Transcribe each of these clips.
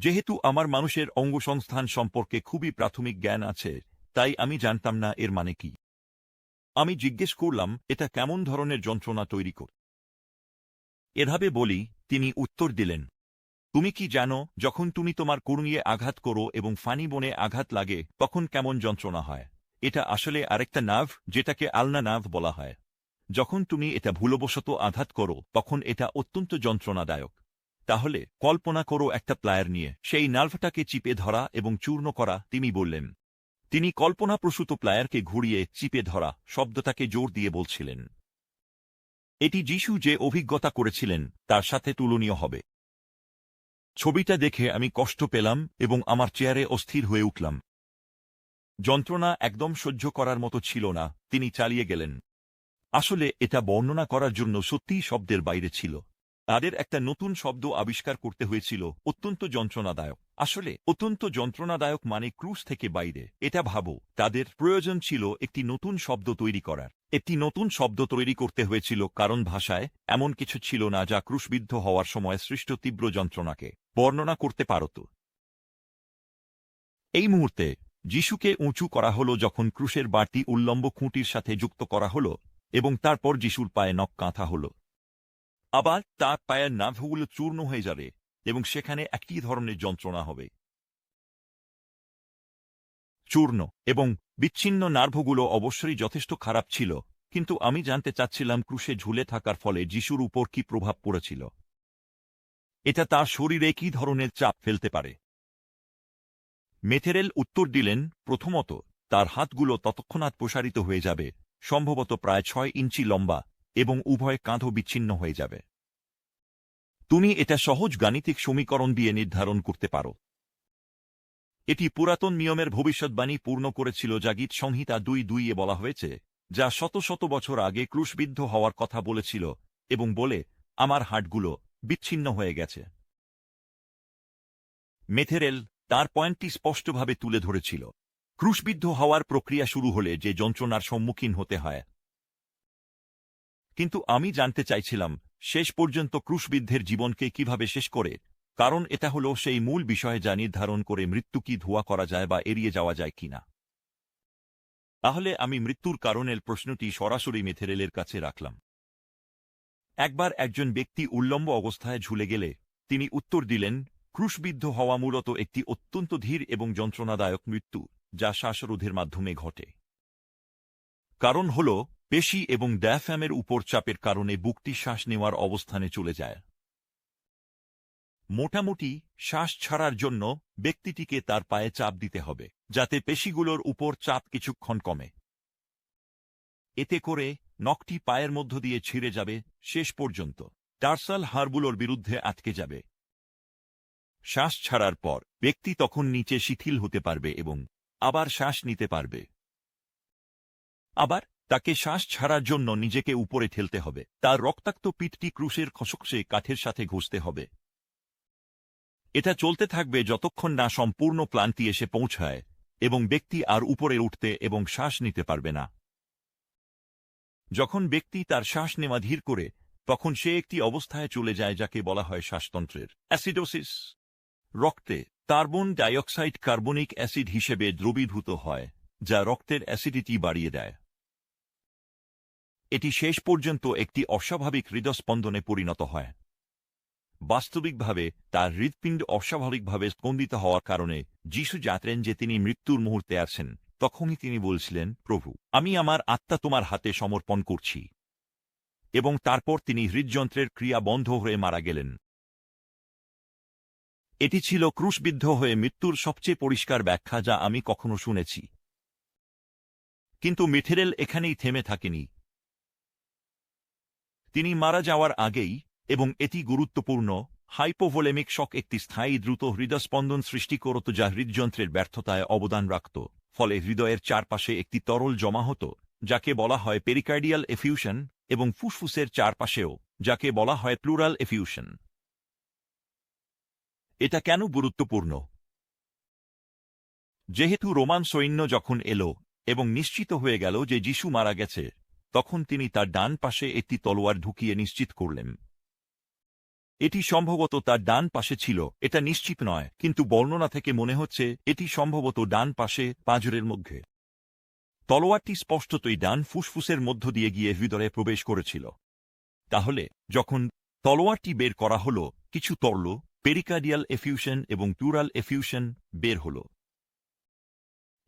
যেহেতু আমার মানুষের অঙ্গসংস্থান সম্পর্কে খুবই প্রাথমিক জ্ঞান আছে, তাই আমি জানতাম না এর মানে কি। আমি জিজ্ঞেস করলাম, এটা কেমন ধরনের যন্ত্রণা তৈরি কর? এভাবে বলি, তিনি উত্তর দিলেন, তুমি কি জানো, যখন তুমি তোমার কুড়িয়ে আঘাত করো এবং ফানি বনে আঘাত লাগে, তখন কেমন যন্ত্রণা হয়? এটা আসলে আরেকটা নাভ যেটাকে আলনা নাভ বলা হয়। যখন তুমি এটা ভুলবশত আঘাত করো, তখন এটা অত্যন্ত যন্ত্রণাদায়ক। তাহলে কল্পনা করো একটা প্লায়ার নিয়ে, সেই নার্ভটাকে চিপে ধরা এবং চূর্ণ করা, তিনি বললেন। তিনি কল্পনাপ্রসূত প্লায়ারকে ঘুরিয়ে চিপে ধরা, শব্দটাকে জোর দিয়ে বলছিলেন। এটি যিশু যে অভিজ্ঞতা করেছিলেন, তার সাথে তুলনীয় হবে। ছবিটা দেখে আমি কষ্ট পেলাম এবং আমার চেয়ারে অস্থির হয়ে উঠলাম। যন্ত্রণা একদম সহ্য করার মতো ছিল না, তিনি চালিয়ে গেলেন। আসলে এটা বর্ণনা করার জন্য সত্যিই শব্দের বাইরে ছিল। তাদের একটা নতুন শব্দ আবিষ্কার করতে হয়েছিল, অত্যন্ত যন্ত্রণাদায়ক। আসলে, অত্যন্ত যন্ত্রণাদায়ক মানে ক্রুশ থেকে বাইরে। এটা ভাবো, তাদের প্রয়োজন ছিল একটি নতুন শব্দ তৈরি করার। একটি নতুন শব্দ তৈরি করতে হয়েছিল কারণ ভাষায় এমন কিছু ছিল না যা ক্রুশবিদ্ধ হওয়ার সময় সৃষ্ট তীব্র যন্ত্রণাকে বর্ণনা করতে পারত। এই মুহূর্তে, যিশুকে উঁচু করা হল যখন ক্রুশের বাড়তি উল্লম্ব খুঁটির সাথে যুক্ত করা হল এবং তারপর যিশুর পায়ে নখ কাঁথা হল। আবার তার পায়ের নাভগুলো চূর্ণ হয়ে যাবে এবং সেখানে একই ধরনের যন্ত্রণা হবে। চূর্ণ এবং বিচ্ছিন্ন নার্ভগুলো অবশ্যই যথেষ্ট খারাপ ছিল, কিন্তু আমি জানতে চাচ্ছিলাম ক্রুশে ঝুলে থাকার ফলে যিশুর উপর কি প্রভাব পড়েছিল। এটা তার শরীরে কি ধরনের চাপ ফেলতে পারে? মেথেরেল উত্তর দিলেন, প্রথমত, তার হাতগুলো ততক্ষণাৎ প্রসারিত হয়ে যাবে, সম্ভবত প্রায় ছয় ইঞ্চি লম্বা এবং উভয় কাঁধও বিচ্ছিন্ন হয়ে যাবে। তুমি এটা সহজ গাণিতিক সমীকরণ দিয়ে নির্ধারণ করতে পারো। এটি পুরাতন নিয়মের ভবিষ্যৎবাণী পূর্ণ করেছিল যা গীত সংহিতা দুই দুইয়ে বলা হয়েছে, যা শত শত বছর আগে ক্রুশবিদ্ধ হওয়ার কথা বলেছিল এবং বলে, আমার হাটগুলো বিচ্ছিন্ন হয়ে গেছে। মেথেরেল তার পয়েন্টটি স্পষ্টভাবে তুলে ধরেছিল। ক্রুশবিদ্ধ হওয়ার প্রক্রিয়া শুরু হলে যে যন্ত্রণার সম্মুখীন হতে হয় কিন্তু আমি জানতে চাইছিলাম, শেষ পর্যন্ত ক্রুশবিদ্ধের জীবনকে কীভাবে শেষ করে? কারণ এটা হল সেই মূল বিষয়ে যা নির্ধারণ করে মৃত্যু কি ধোয়া করা যায় বা এড়িয়ে যাওয়া যায় কিনা। তাহলে আমি মৃত্যুর কারণের প্রশ্নটি সরাসরি মেথেরেলের কাছে রাখলাম। একবার একজন ব্যক্তি উল্লম্ব অবস্থায় ঝুলে গেলে, তিনি উত্তর দিলেন, ক্রুশবিদ্ধ হওয়া মূলত একটি অত্যন্ত ধীর এবং যন্ত্রণাদায়ক মৃত্যু, যা শ্বাসরোধের মাধ্যমে ঘটে। কারণ হল পেশি এবং ড্যাফ্যামের উপর চাপের কারণে বুকটি শ্বাস নেওয়ার অবস্থানে চলে যায়। মোটামুটি শ্বাস ছাড়ার জন্য ব্যক্তিটিকে তার পায়ে চাপ দিতে হবে, যাতে পেশিগুলোর উপর চাপ কিছুক্ষণ কমে। এতে করে নখটি পায়ের মধ্য দিয়ে ছিঁড়ে যাবে শেষ পর্যন্ত। টার্সাল হাড়গুলোর বিরুদ্ধে আটকে যাবে। শ্বাস ছাড়ার পর ব্যক্তি তখন নিচে শিথিল হতে পারবে এবং আবার শ্বাস নিতে পারবে। আবার তাকে শ্বাস ছাড়ার জন্য নিজেকে উপরে ঠেলতে হবে। তার রক্তাক্ত পিঠটি ক্রুশের খসকসে কাঠের সাথে ঘষতে হবে। এটা চলতে থাকবে যতক্ষণ না সম্পূর্ণ ক্লান্তি এসে পৌঁছায় এবং ব্যক্তি আর উপরে উঠতে এবং শ্বাস নিতে পারবে না। যখন ব্যক্তি তার শ্বাস নেওয়া ধীর করে, তখন সে একটি অবস্থায় চলে যায় যাকে বলা হয় শ্বাসতন্ত্রের। অ্যাসিডোসিস। রক্তে কার্বন ডাইঅক্সাইড কার্বনিক অ্যাসিড হিসেবে দ্রবীভূত হয়, যা রক্তের অ্যাসিডিটি বাড়িয়ে দেয়। এটি শেষ পর্যন্ত একটি অস্বাভাবিক হৃদস্পন্দনে পরিণত হয়। বাস্তবিকভাবে, তার হৃৎপিণ্ড অস্বাভাবিকভাবে স্পন্দিত হওয়ার কারণে যিশু জানতেন যে তিনি মৃত্যুর মুহূর্তে আছেন। তখনই তিনি বলছিলেন, প্রভু, আমি আমার আত্মা তোমার হাতে সমর্পণ করছি। এবং তারপর তিনি হৃদযন্ত্রের ক্রিয়া বন্ধ হয়ে মারা গেলেন। এটি ছিল ক্রুশবিদ্ধ হয়ে মৃত্যুর সবচেয়ে পরিষ্কার ব্যাখ্যা যা আমি কখনো শুনেছি। কিন্তু মিথেরেল এখানেই থেমে থাকেনি। তিনি মারা যাওয়ার আগেই এবং এটি গুরুত্বপূর্ণ, হাইপোভোলেমিক শক একটি স্থায়ী দ্রুত হৃদস্পন্দন সৃষ্টি করত যা হৃদযন্ত্রের ব্যর্থতায় অবদান রাখত, ফলে হৃদয়ের চারপাশে একটি তরল জমা হতো, যাকে বলা হয় পেরিকার্ডিয়াল এফিউশন, এবং ফুসফুসের চারপাশেও, যাকে বলা হয় প্লুরাল এফিউশন। এটা কেন গুরুত্বপূর্ণ? যেহেতু রোমান সৈন্য যখন এলো, এবং নিশ্চিত হয়ে গেল যে যিশু মারা গেছে তখন তিনি তার ডান পাশে একটি তলোয়ার ঢুকিয়ে নিশ্চিত করলেন। এটি সম্ভবত তার ডান পাশে ছিল, এটা নিশ্চিত নয়, কিন্তু বর্ণনা থেকে মনে হচ্ছে, এটি সম্ভবত ডান পাশে পাঁজরের মধ্যে। তলোয়ারটি স্পষ্টতই ডান ফুসফুসের মধ্য দিয়ে গিয়ে হৃদয়ে প্রবেশ করেছিল। তাহলে, যখন তলোয়ারটি বের করা হল, কিছু তরল, পেরিকার্ডিয়াল এফিউশন এবং টুরাল এফিউশন বের হল।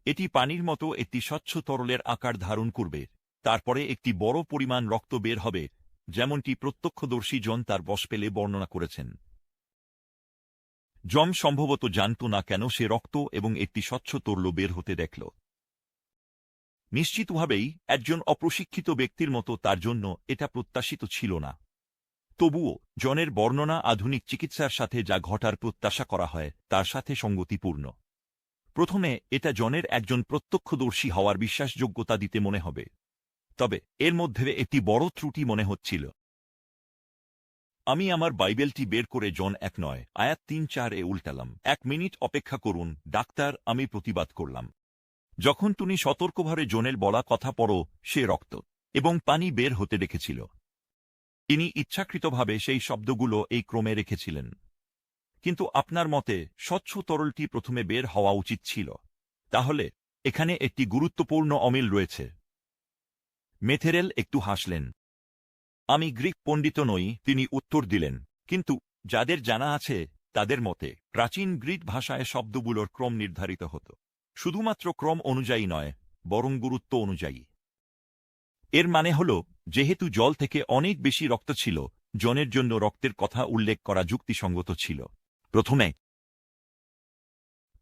এটি পানির মতো একটি স্বচ্ছ তরলের আকার ধারণ করবে। তারপরে একটি বড় পরিমাণ রক্ত বের হবে, যেমনটি প্রত্যক্ষদর্শী জন তার বস পেলে বর্ণনা করেছেন। জম সম্ভবত জানত না কেন সে রক্ত এবং একটি স্বচ্ছ তরল বের হতে দেখল। নিশ্চিতভাবেই একজন অপ্রশিক্ষিত ব্যক্তির মতো তার জন্য এটা প্রত্যাশিত ছিল না। তবুও জনের বর্ণনা আধুনিক চিকিৎসার সাথে যা ঘটার প্রত্যাশা করা হয়, তার সাথে সঙ্গতিপূর্ণ। প্রথমে এটা জনের একজন প্রত্যক্ষদর্শী হওয়ার বিশ্বাসযোগ্যতা দিতে মনে হবে। তবে এর মধ্যে একটি বড় ত্রুটি মনে হচ্ছিল। আমি আমার বাইবেলটি বের করে জন এক নয়, আয়াত তিন চার এ উল্টালাম। এক মিনিট অপেক্ষা করুন, ডাক্তার, আমি প্রতিবাদ করলাম। যখন তুমি সতর্কভাবে জনের বলা কথা পড়ো, সে রক্ত এবং পানি বের হতে রেখেছিল তিনি ইচ্ছাকৃতভাবে সেই শব্দগুলো এই ক্রমে রেখেছিলেন। কিন্তু আপনার মতে, স্বচ্ছ তরলটি প্রথমে বের হওয়া উচিত ছিল। তাহলে, এখানে একটি গুরুত্বপূর্ণ অমিল রয়েছে। মেথেরেল একটু হাসলেন। আমি গ্রিক পণ্ডিত নই, তিনি উত্তর দিলেন। কিন্তু যাদের জানা আছে, তাদের মতে প্রাচীন গ্রিক ভাষায় শব্দগুলোর ক্রম নির্ধারিত হতো। শুধুমাত্র ক্রম অনুযায়ী নয়, বরং গুরুত্ব অনুযায়ী। এর মানে হল, যেহেতু জল থেকে অনেক বেশি রক্ত ছিল, জনের জন্য রক্তের কথা উল্লেখ করা যুক্তিসঙ্গত ছিল। প্রথমে,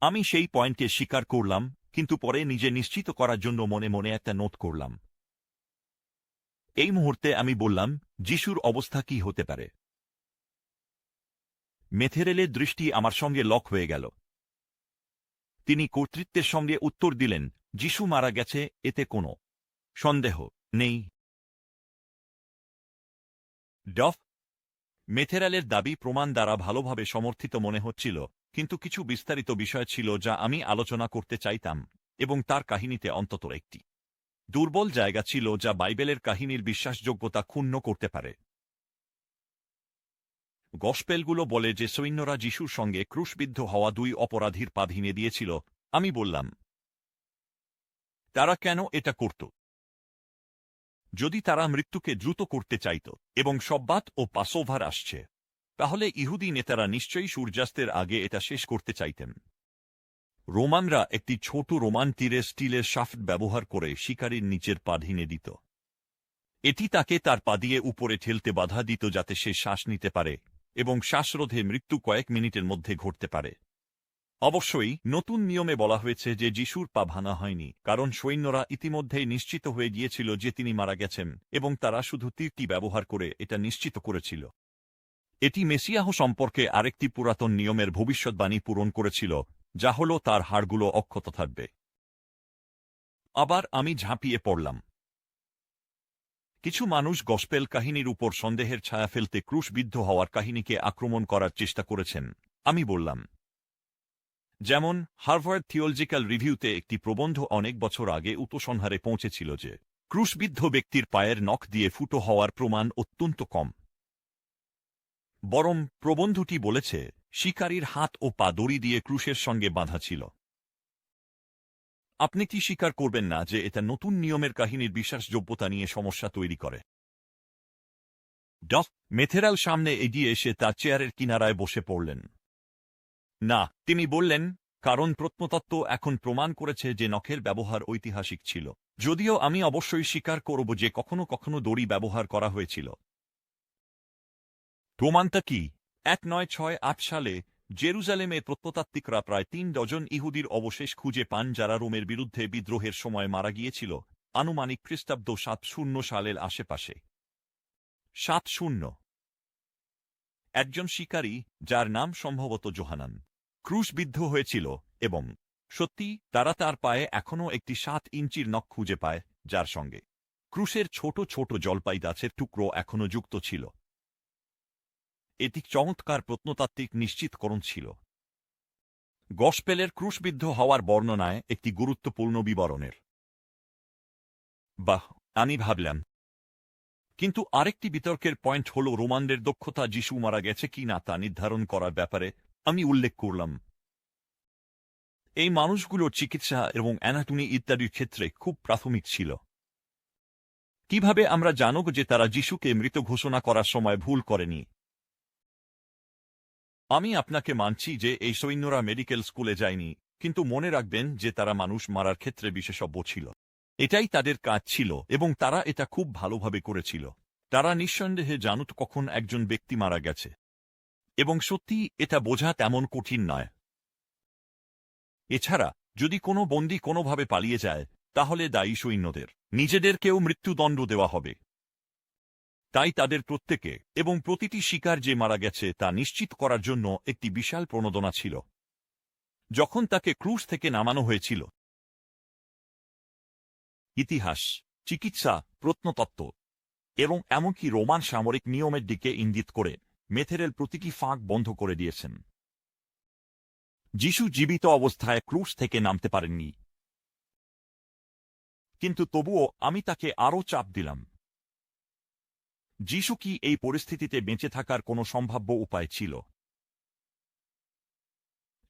আমি সেই পয়েন্টে স্বীকার করলাম, কিন্তু পরে নিজে নিশ্চিত করার জন্য মনে মনে একটা নোট করলাম। এই মুহূর্তে আমি বললাম, যিশুর অবস্থা কি হতে পারে? মেথেরেলের দৃষ্টি আমার সঙ্গে লক হয়ে গেল। তিনি কর্তৃত্বের সঙ্গে উত্তর দিলেন, যিশু মারা গেছে, এতে কোনো সন্দেহ নেই। ডফ, মেথেরালের দাবি প্রমাণ দ্বারা ভালোভাবে সমর্থিত মনে হচ্ছিল, কিন্তু কিছু বিস্তারিত বিষয় ছিল যা আমি আলোচনা করতে চাইতাম, এবং তার কাহিনীতে অন্তত একটি। দুর্বল জায়গা ছিল যা বাইবেলের কাহিনীর বিশ্বাসযোগ্যতা ক্ষুণ্ণ করতে পারে। গসপেলগুলো বলে যে সৈন্যরা যিশুর সঙ্গে ক্রুশবিদ্ধ হওয়া দুই অপরাধীর পা ভিনে দিয়েছিল, আমি বললাম, তারা কেন এটা করত? যদি তারা মৃত্যুকে দ্রুত করতে চাইত এবং সব্বাত ও পাসোভার আসছে, তাহলে ইহুদি নেতারা নিশ্চয়ই সূর্যাস্তের আগে এটা শেষ করতে চাইতেন। রোমানরা একটি ছোট রোমান তীরে স্টিলের শাফট ব্যবহার করে শিকারীর নিচের পা ঢিনে দিত। এটি তাকে তার পা দিয়ে উপরে ঠেলতে বাধা দিত যাতে সে শ্বাস নিতে পারে এবং শ্বাসরোধে মৃত্যু কয়েক মিনিটের মধ্যে ঘটতে পারে। অবশ্যই, নতুন নিয়মে বলা হয়েছে যে যিশুর পা ভাঙা হয়নি, কারণ সৈন্যরা ইতিমধ্যেই নিশ্চিত হয়ে গিয়েছিল যে তিনি মারা গেছেন এবং তারা শুধু তীরটি ব্যবহার করে এটা নিশ্চিত করেছিল। এটি মেসিয়াহ সম্পর্কে আরেকটি পুরাতন নিয়মের ভবিষ্যৎবাণী পূরণ করেছিল যা হল তার হাড়গুলো অক্ষত থাকবে। আবার আমি ঝাঁপিয়ে পড়লাম। কিছু মানুষ গসপেল কাহিনীর উপর সন্দেহের ছায়া ফেলতে ক্রুশবিদ্ধ হওয়ার কাহিনীকে আক্রমণ করার চেষ্টা করেছেন, আমি বললাম। যেমন, হার্ভার্ড থিওলজিক্যাল রিভিউতে একটি প্রবন্ধ অনেক বছর আগে উপসংহারে পৌঁছেছিল যে, ক্রুশবিদ্ধ ব্যক্তির পায়ের নখ দিয়ে ফুটো হওয়ার প্রমাণ অত্যন্ত কম। বরং প্রবন্ধটি বলেছে শিকারীর হাত ও পা দড়ি দিয়ে ক্রুশের সঙ্গে বাঁধা ছিল। আপনি কি স্বীকার করবেন না যে এটা নতুন নিয়মের কাহিনীর বিশ্বাসযোগ্যতা নিয়ে সমস্যা তৈরি করে? ডফ মেথেরাল সামনে এগিয়ে এসে তার চেয়ারের কিনারায় বসে পড়লেন। না, তিনি বললেন, কারণ প্রত্নতত্ত্ব এখন প্রমাণ করেছে যে নখের ব্যবহার ঐতিহাসিক ছিল। যদিও আমি অবশ্যই স্বীকার করব যে কখনো কখনো দড়ি ব্যবহার করা হয়েছিল। প্রমাণটা কি? এক নয় ছয় আট সালে জেরুজালেমে প্রত্নতাত্ত্বিকরা প্রায় তিন ডজন ইহুদির অবশেষ খুঁজে পান যারা রোমের বিরুদ্ধে বিদ্রোহের সময় মারা গিয়েছিল, আনুমানিক খ্রিস্টাব্দ সাত শূন্য সালের আশেপাশে। সাত শূন্য। একজন শিকারী, যার নাম সম্ভবত জোহানান, ক্রুশবিদ্ধ হয়েছিল এবং সত্যি তারা তার পায়ে এখনও একটি সাত ইঞ্চির নখ খুঁজে পায়, যার সঙ্গে ক্রুশের ছোট ছোট জলপাই গাছের টুকরো এখনও যুক্ত ছিল। এটি চমৎকার প্রত্নতাত্ত্বিক নিশ্চিতকরণ ছিল। গসপেলের ক্রুশবিদ্ধ হওয়ার বর্ণনায় একটি গুরুত্বপূর্ণ বিবরণের। বাহ, আমি ভাবলাম। কিন্তু আরেকটি বিতর্কের পয়েন্ট হল রোমানদের দক্ষতা যিশু মারা গেছে কি না তা নির্ধারণ করার ব্যাপারে আমি উল্লেখ করলাম। এই মানুষগুলোর চিকিৎসা এবং অ্যানাটমি ইত্যাদির ক্ষেত্রে খুব প্রাথমিক ছিল। কীভাবে আমরা জানব যে তারা যিশুকে মৃত ঘোষণা করার সময় ভুল করেনি? আমি আপনাকে মানছি যে এই সৈন্যরা মেডিকেল স্কুলে যায়নি, কিন্তু মনে রাখবেন যে তারা মানুষ মারার ক্ষেত্রে বিশেষজ্ঞ ছিল। এটাই তাদের কাজ ছিল এবং তারা এটা খুব ভালোভাবে করেছিল। তারা নিঃসন্দেহে জানুত কখন একজন ব্যক্তি মারা গেছে। এবং সত্যি এটা বোঝা তেমন কঠিন নয়। এছাড়া, যদি কোনো বন্দী কোনোভাবে পালিয়ে যায়, তাহলে দায়ী সৈন্যদের। নিজেদেরকেও মৃত্যুদণ্ড দেওয়া হবে। তাই তাদের প্রত্যেকে এবং প্রতিটি শিকার যে মারা গেছে তা নিশ্চিত করার জন্য একটি বিশাল প্রণোদনা ছিল। যখন তাকে ক্রুশ থেকে নামানো হয়েছিল। ইতিহাস, চিকিৎসা, প্রত্নতত্ত্ব এবং এমনকি রোমান সামরিক নিয়মের দিকে ইঙ্গিত করে মেথেরেল প্রতিটি ফাঁক বন্ধ করে দিয়েছেন। যিশু জীবিত অবস্থায় ক্রুশ থেকে নামতে পারেননি। কিন্তু তবুও আমি তাকে আরও চাপ দিলাম। যিশু কি এই পরিস্থিতিতে বেঁচে থাকার কোনো সম্ভাব্য উপায় ছিল?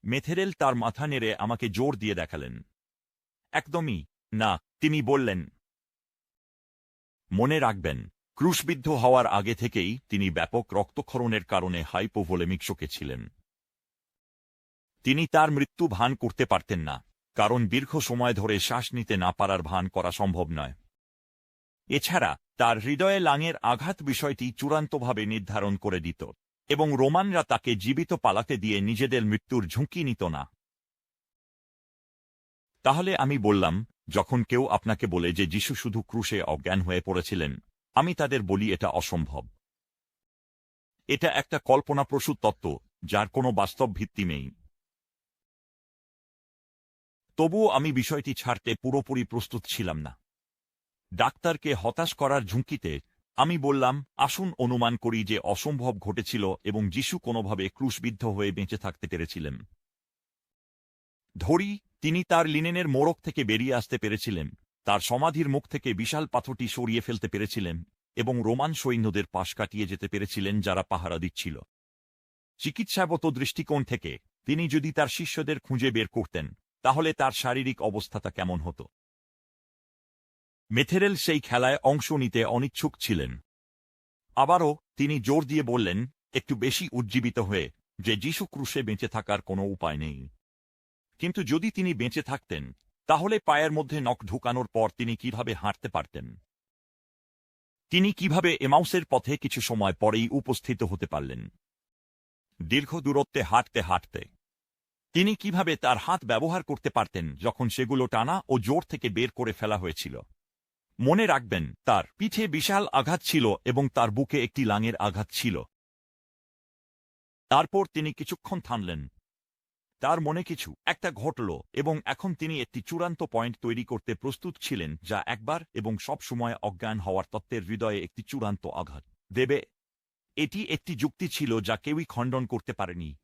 মেথেরেল তার মাথা নেড়ে আমাকে জোর দিয়ে দেখালেন। একদমই, না, তিনি বললেন, মনে রাখবেন, ক্রুশবিদ্ধ হওয়ার আগে থেকেই তিনি ব্যাপক রক্তক্ষরণের কারণে হাইপোভোলেমিক শোকে ছিলেন। তিনি তার মৃত্যু ভান করতে পারতেন না, কারণ দীর্ঘ সময় ধরে শ্বাস নিতে না পারার ভান করা সম্ভব নয়। এছাড়া তার হৃদয়ে লাঙের আঘাত বিষয়টি চূড়ান্তভাবে নির্ধারণ করে দিত, এবং রোমানরা তাকে জীবিত পালাতে দিয়ে নিজেদের মৃত্যুর ঝুঁকি নিত না। তাহলে আমি বললাম, যখন কেউ আপনাকে বলে যে যিশু শুধু ক্রুশে অজ্ঞান হয়ে পড়েছিলেন, আমি তাদের বলি এটা অসম্ভব। এটা একটা কল্পনাপ্রসূত তত্ত্ব, যার কোনো বাস্তব ভিত্তি নেই। তবুও আমি বিষয়টি ছাড়তে পুরোপুরি প্রস্তুত ছিলাম না। ডাক্তারকে হতাশ করার ঝুঁকিতে আমি বললাম, আসুন অনুমান করি যে অসম্ভব ঘটেছিল এবং যিশু কোনোভাবে ক্রুশবিদ্ধ হয়ে বেঁচে থাকতে পেরেছিলেন। ধরি, তিনি তার লিনেনের মোড়ক থেকে বেরিয়ে আসতে পেরেছিলেন, তার সমাধির মুখ থেকে বিশাল পাথরটি সরিয়ে ফেলতে পেরেছিলেন এবং রোমান সৈন্যদের পাশ কাটিয়ে যেতে পেরেছিলেন যারা পাহারা দিচ্ছিল। চিকিৎসাগত দৃষ্টিকোণ থেকে তিনি যদি তার শিষ্যদের খুঁজে বের করতেন, তাহলে তার শারীরিক অবস্থাটা কেমন হতো? মেথেরেল সেই খেলায় অংশ নিতে অনিচ্ছুক ছিলেন। আবারও তিনি জোর দিয়ে বললেন, একটু বেশি উজ্জীবিত হয়ে, যে যিশু ক্রুশে বেঁচে থাকার কোনো উপায় নেই। কিন্তু যদি তিনি বেঁচে থাকতেন, তাহলে পায়ের মধ্যে নখ ঢুকানোর পর তিনি কীভাবে হাঁটতে পারতেন? তিনি কীভাবে এমাউসের পথে কিছু সময় পরেই উপস্থিত হতে পারলেন? দীর্ঘ দূরত্বে হাঁটতে হাঁটতে। তিনি কীভাবে তার হাত ব্যবহার করতে পারতেন যখন সেগুলো টানা ও জোর থেকে বের করে ফেলা হয়েছিল? মনে রাখবেন, তার পিঠে বিশাল আঘাত ছিল এবং তার বুকে একটি লাঙের আঘাত ছিল। তারপর তিনি কিছুক্ষণ থামলেন। তার মনে কিছু, একটা ঘটল এবং এখন তিনি একটি চূড়ান্ত পয়েন্ট তৈরি করতে প্রস্তুত ছিলেন, যা একবার এবং সব সময় অজ্ঞান হওয়ার তত্ত্বের হৃদয়ে একটি চূড়ান্ত আঘাত। দেবে, এটি একটি যুক্তি ছিল যা কেউই খণ্ডন করতে পারেনি।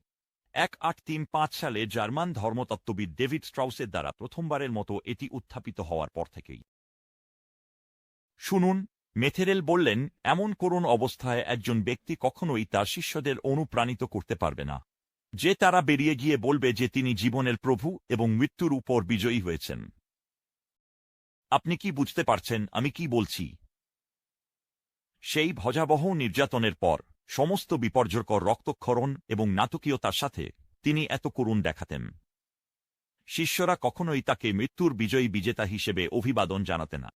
এক আট তিন পাঁচ সালে জার্মান ধর্মতত্ত্ববিদ ডেভিড স্ট্রাউসের দ্বারা প্রথমবারের মতো এটি উত্থাপিত হওয়ার পর থেকেই। শুনুন, মেথেরেল বললেন, এমন করুণ অবস্থায় একজন ব্যক্তি কখনোই তার শিষ্যদের অনুপ্রাণিত করতে পারবে না। যে তারা বেরিয়ে গিয়ে বলবে যে তিনি জীবনের প্রভু এবং মৃত্যুর উপর বিজয়ী হয়েছেন। আপনি কি বুঝতে পারছেন আমি কি বলছি? সেই ভজাবহ নির্যাতনের পর, সমস্ত বিপর্যয়কর রক্তক্ষরণ এবং নাটকীয়তার সাথে তিনি এত করুণ দেখাতেন। শিষ্যরা কখনোই তাকে মৃত্যুর বিজয়ী বিজেতা হিসেবে অভিবাদন জানাতে না।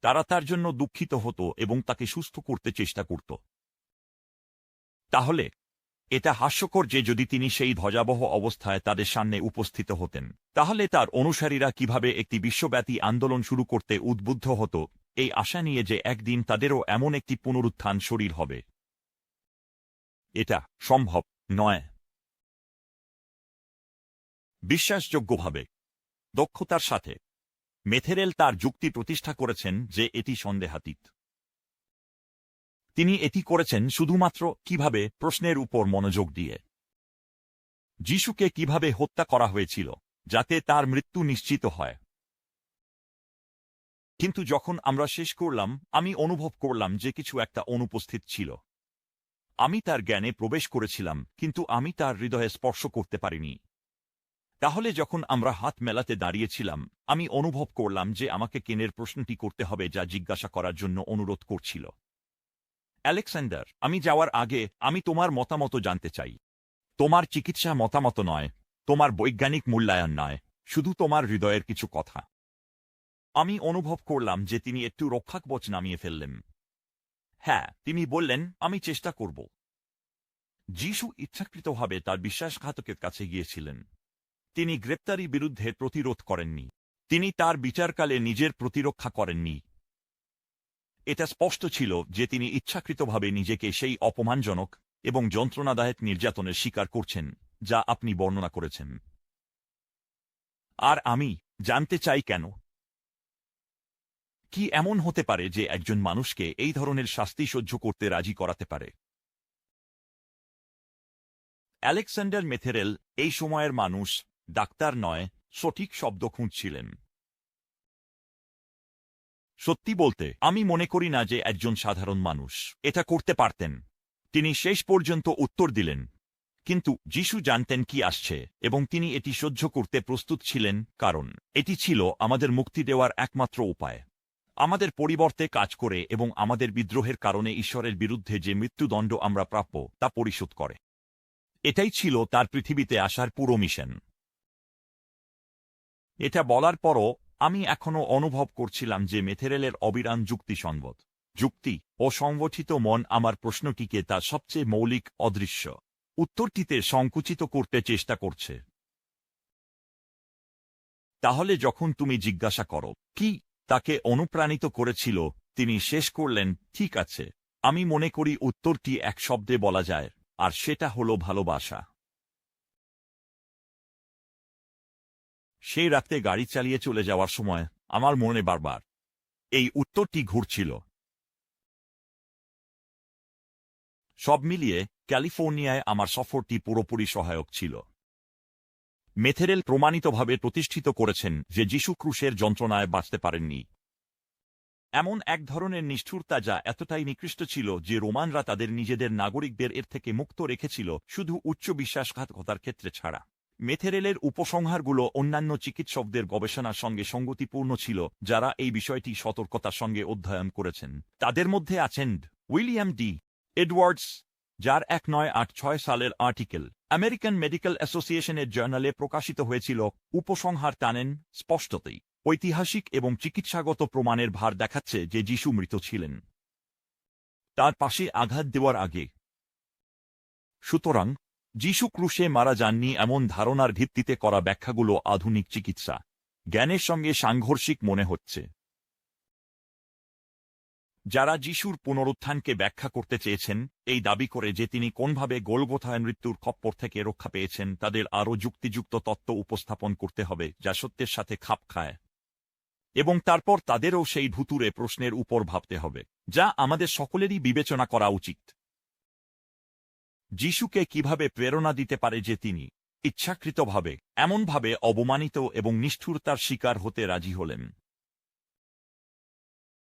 তারা তার জন্য দুঃখিত হতো এবং তাকে সুস্থ করতে চেষ্টা করত। তাহলে, এটা হাস্যকর যে যদি তিনি সেই ধ্বজাবহ অবস্থায় তাদের সামনে উপস্থিত হতেন, তাহলে তার অনুসারীরা কীভাবে একটি বিশ্বব্যাপী আন্দোলন শুরু করতে উদ্বুদ্ধ হতো, এই আশা নিয়ে যে একদিন তাদেরও এমন একটি পুনরুত্থান শরীর হবে। এটা সম্ভব নয়। বিশ্বাসযোগ্যভাবে, দক্ষতার সাথে মেথেরেল তার যুক্তি প্রতিষ্ঠা করেছেন যে এটি সন্দেহাতীত। তিনি এটি করেছেন শুধুমাত্র কীভাবে প্রশ্নের উপর মনোযোগ দিয়ে। যিশুকে কীভাবে হত্যা করা হয়েছিল, যাতে তার মৃত্যু নিশ্চিত হয়। কিন্তু যখন আমরা শেষ করলাম, আমি অনুভব করলাম যে কিছু একটা অনুপস্থিত ছিল। আমি তার জ্ঞানে প্রবেশ করেছিলাম, কিন্তু আমি তার হৃদয়ে স্পর্শ করতে পারিনি। তাহলে যখন আমরা হাত মেলাতে দাঁড়িয়েছিলাম, আমি অনুভব করলাম যে আমাকে কেনের প্রশ্নটি করতে হবে যা জিজ্ঞাসা করার জন্য অনুরোধ করছিল। অ্যালেকসান্ডার আমি যাওয়ার আগে আমি তোমার মতামত জানতে চাই। তোমার চিকিৎসা মতামত নয়, তোমার বৈজ্ঞানিক মূল্যায়ন নয়, শুধু তোমার হৃদয়ের কিছু কথা। আমি অনুভব করলাম যে তিনি একটু রক্ষাকবচ নামিয়ে ফেললেন। হ্যাঁ তিনি বললেন, আমি চেষ্টা করব। যিশু ইচ্ছাকৃতভাবে তার বিশ্বাসঘাতকের কাছে গিয়েছিলেন। তিনি গ্রেপ্তারি বিরুদ্ধে প্রতিরোধ করেননি। তিনি তার বিচারকালে নিজের প্রতিরক্ষা করেননি। এটা স্পষ্ট ছিল যে তিনি ইচ্ছাকৃতভাবে নিজেকে সেই অপমানজনক এবং যন্ত্রণাদায়ক নির্যাতনের শিকার করছেন, যা আপনি বর্ণনা করেছেন। আর আমি জানতে চাই কেন? কি এমন হতে পারে যে একজন মানুষকে এই ধরনের শাস্তি সহ্য করতে রাজি করাতে পারে? অ্যালেকসান্ডার মেথেরেল এই সময়ের মানুষ ডাক্তার নয়, সঠিক শব্দ খুঁজছিলেন। সত্যি বলতে, আমি মনে করি না যে একজন সাধারণ মানুষ এটা করতে পারতেন। তিনি শেষ পর্যন্ত উত্তর দিলেন। কিন্তু যিশু জানতেন কি আসছে এবং তিনি এটি সহ্য করতে প্রস্তুত ছিলেন, কারণ এটি ছিল আমাদের মুক্তি দেওয়ার একমাত্র উপায়। আমাদের পরিবর্তে কাজ করে এবং আমাদের বিদ্রোহের কারণে ঈশ্বরের বিরুদ্ধে যে মৃত্যুদণ্ড আমরা প্রাপ্য, তা পরিশোধ করে। এটাই ছিল তার পৃথিবীতে আসার পুরো মিশন। এটা বলার পরও আমি এখনও অনুভব করছিলাম যে মেথেরেলের অবিরাম যুক্তিসঙ্গত। যুক্তি ও সংগঠিত মন আমার প্রশ্নটিকে তার সবচেয়ে মৌলিক অদৃশ্য। উত্তরটিতে সংকুচিত করতে চেষ্টা করছে। তাহলে যখন তুমি জিজ্ঞাসা করো, কি তাকে অনুপ্রাণিত করেছিল? তিনি শেষ করলেন, ঠিক আছে। আমি মনে করি উত্তরটি এক শব্দে বলা যায়, আর সেটা হলো ভালোবাসা। সেই রাতে গাড়ি চালিয়ে চলে যাওয়ার সময় আমার মনে বারবার এই উত্তরটি ঘুরছিল। সব মিলিয়ে ক্যালিফোর্নিয়ায় আমার সফরটি পুরোপুরি সহায়ক ছিল। মেথেরেল প্রমাণিতভাবে প্রতিষ্ঠিত করেছেন যে যিশু ক্রুশের যন্ত্রণায় বাঁচতে পারেননি। এমন এক ধরনের নিষ্ঠুরতা যা এতটাই নিকৃষ্ট ছিল যে রোমানরা তাদের নিজেদের নাগরিকদের এর থেকে মুক্ত রেখেছিল শুধু উচ্চ বিশ্বাসঘাতকতার ক্ষেত্রে ছাড়া। মেথেরেলের উপসংহারগুলো অন্যান্য চিকিৎসকদের গবেষণার সঙ্গে সঙ্গতিপূর্ণ ছিল, যারা এই বিষয়টি সতর্কতার সঙ্গে অধ্যয়ন করেছেন। তাদের মধ্যে আছেন উইলিয়াম ডি এডওয়ার্ডস, যার এক নয় আট ছয় সালের আর্টিকেল, আমেরিকান মেডিকেল অ্যাসোসিয়েশনের জার্নালে প্রকাশিত হয়েছিল, উপসংহার টানেন স্পষ্টতই। ঐতিহাসিক এবং চিকিৎসাগত প্রমাণের ভার দেখাচ্ছে যে যিশু মৃত ছিলেন। তার পাশে আঘাত দেওয়ার আগে। সুতরাং যিশু ক্রুশে মারা যাননি এমন ধারণার ভিত্তিতে করা ব্যাখ্যাগুলো আধুনিক চিকিৎসা। জ্ঞানের সঙ্গে সাংঘর্ষিক মনে হচ্ছে। যারা যিশুর পুনরুত্থানকে ব্যাখ্যা করতে চেয়েছেন, এই দাবি করে যে তিনি কোনভাবে গোলগোথায় মৃত্যুর খপ্পর থেকে রক্ষা পেয়েছেন, তাদের আরও যুক্তিযুক্ত তত্ত্ব উপস্থাপন করতে হবে, যা সত্যের সাথে খাপ খায়। এবং তারপর তাদেরও সেই ভুতুরে প্রশ্নের উপর ভাবতে হবে, যা আমাদের সকলেরই বিবেচনা করা উচিত। যিশুকে কীভাবে প্রেরণা দিতে পারে যে তিনি ইচ্ছাকৃতভাবে, এমনভাবে অবমানিত এবং নিষ্ঠুরতার শিকার হতে রাজি হলেন।